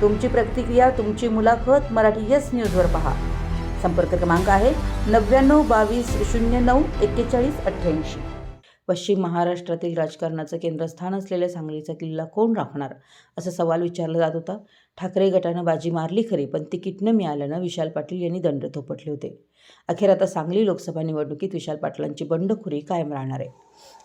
तुमची प्रतिक्रिया तुमची मुलाखत मराठी यस न्यूजवर पहा. संपर्क क्रमांक आहे नव्याण्णव बावीस शून्य नऊ एक्केचाळीस अठ्ठ्याऐंशी. पश्चिम महाराष्ट्रातील राजकारणाचं केंद्रस्थान असलेल्या सांगलीचा किल्ला कोण राखणार? असा सवाल विचारला जात होता. ठाकरे गटानं बाजी मारली खरी पण तिकीट न मिळाल्यानं विशाल पाटील यांनी दंड थोपटले होते. अखेर आता सांगली लोकसभा निवडणुकीत विशाल पाटलांची बंडखोरी कायम राहणार आहे.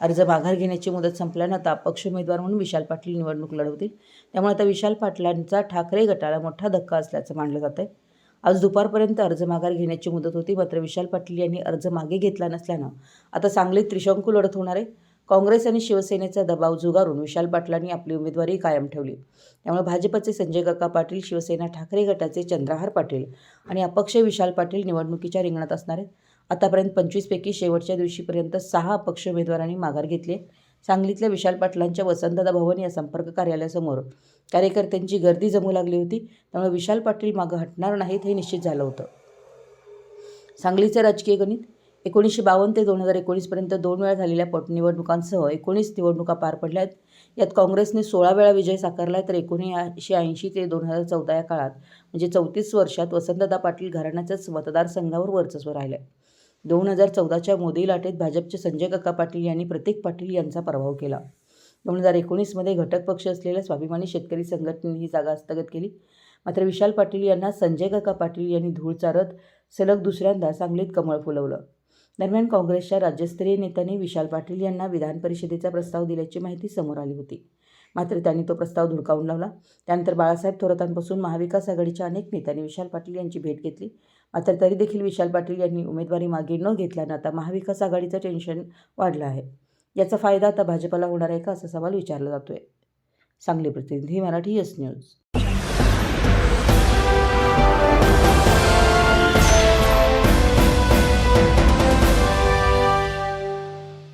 अर्ज माघार घेण्याची मुदत संपल्यानं आता अपक्ष उमेदवार म्हणून विशाल पाटील निवडणूक लढवतील. त्यामुळे आता विशाल पाटलांचा ठाकरे गटाला मोठा धक्का असल्याचं मानलं जात आहे आज दुपारपर्यंत अर्ज माघार घेण्याची मुदत होती. मात्र विशाल पाटील यांनी अर्ज मागे घेतला नसल्यानं आता सांगलीत त्रिशंकू लढत होणार आहे. काँग्रेस आणि शिवसेनेचा दबाव झुगारून विशाल पाटलांनी आपली उमेदवारी कायम ठेवली. त्यामुळे भाजपचे संजय काका पाटील शिवसेना ठाकरे गटाचे चंद्रहार पाटील आणि अपक्ष विशाल पाटील निवडणुकीच्या रिंगणात असणार आहेत. आतापर्यंत पंचवीसपैकी शेवटच्या दिवशीपर्यंत सहा अपक्ष उमेदवारांनी माघार घेतली आहे. सांगलीतल्या विशाल पाटलांच्या वसंतदा भवन या संपर्क कार्यालयासमोर कार्यकर्त्यांची गर्दी जमू लागली होती. त्यामुळे विशाल पाटील मागं हटणार नाहीत हे निश्चित झालं होतं. सांगलीचे राजकीय गणित एकोणीसशे बावन्न ते दोन हजार एकोणीसपर्यंत दोन वेळा झालेल्या पोटनिवडणुकांसह एकोणीस निवडणुका पार पडल्या आहेत यात काँग्रेसने सोळा वेळा विजय साकारला आहे तर एकोणीसशे ऐंशी ते दोन हजार चौदा या काळात म्हणजे चौतीस वर्षात वसंतदा पाटील घराण्याच्याच मतदारसंघावर वर्चस्व राहिलं आहे दोन हजार चौदाच्या मोदी लाटेत भाजपचे संजय काका पाटील यांनी प्रतीक पाटील यांचा पराभव केला. दोन हजार एकोणीसमध्ये घटक पक्ष असलेल्या स्वाभिमानी शेतकरी संघटनेने ही जागा हस्तगत केली. मात्र विशाल पाटील यांना संजय काका पाटील यांनी धूळ चारत सलग दुसऱ्यांदा सांगलीत कमळ फुलवलं. दरम्यान काँग्रेसच्या राज्यस्तरीय नेत्यांनी विशाल पाटील यांना विधान परिषदेचा प्रस्ताव दिल्याची माहिती समोर आली होती. मात्र त्यांनी तो प्रस्ताव धुडकावून लावला. त्यानंतर बाळासाहेब थोरातांपासून महाविकास आघाडीच्या अनेक नेत्यांनी विशाल पाटील यांची भेट घेतली. मात्र तरी देखील विशाल पाटील यांनी उमेदवारी मागे न घेतल्यानं आता महाविकास आघाडीचं टेन्शन वाढलं आहे. याचा फायदा आता भाजपला होणार आहे का असा सवाल विचारला जातोय. सांगली प्रतिनिधी मराठी यस न्यूज.